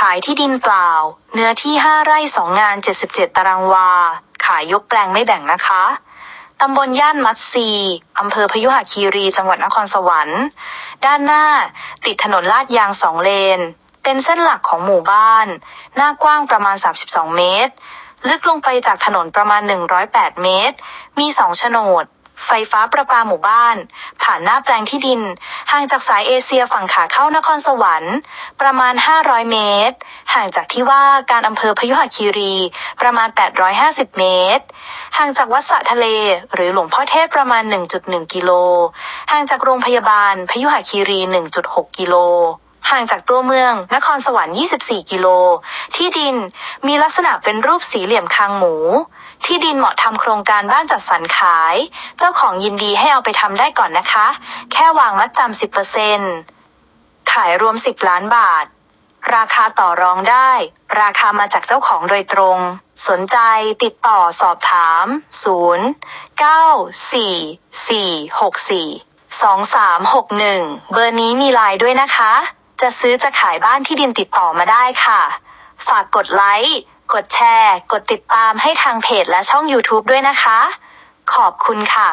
ขายที่ดินเปล่า เนื้อที่ 5 ไร่ 2 งาน 77 ตารางวา ขายยกแปลงไม่แบ่งนะคะ ตำบลย่านมัดซี อำเภอพยุหคีรี จังหวัดนครสวรรค์ ด้านหน้า ติดถนนลาดยางสองเลน เป็นเส้นหลักของหมู่บ้าน หน้ากว้างประมาณ 32 เมตร ลึกลงไปจากถนนประมาณ 108 เมตร มีสองโฉนด ไฟฟ้าประปาหมู่บ้าน ผ่านหน้าแปลงที่ดิน ห่างจากสายเอเชียฝั่งขาเข้านครสวรรค์ ประมาณ 500 เมตร ห่างจากที่ว่าการอำเภอพยุหคีรี ประมาณ 850 เมตร ห่างจากวัดสะทะเล หรือหลวงพ่อเทพประมาณ 1.1 กิโล ห่างจากโรงพยาบาลพยุหคีรี 1.6 กิโลห่างจากตัวเมือง นครสวรรค์ 24 กิโล ที่ดินมีลักษณะเป็นรูปสี่เหลี่ยมคางหมู ที่ดินเหมาะทำโครงการบ้านจัดสรรขาย เจ้าของยินดีให้เอาไปทำได้ก่อนนะคะ แค่วางมัดจำ10%ขายรวม10ล้านบาท ราคาต่อรองได้ ราคามาจากเจ้าของโดยตรง สนใจติดต่อสอบถาม 0 9 4 4 6 4 2 3 6 1 เบอร์นี้มีไลน์ด้วยนะคะ จะซื้อจะขายบ้านที่ดินติดต่อมาได้ค่ะ ฝากกดไลค์ กดแชร์ กดติดตามให้ทางเพจและช่อง YouTube ด้วยนะคะ ขอบคุณค่ะ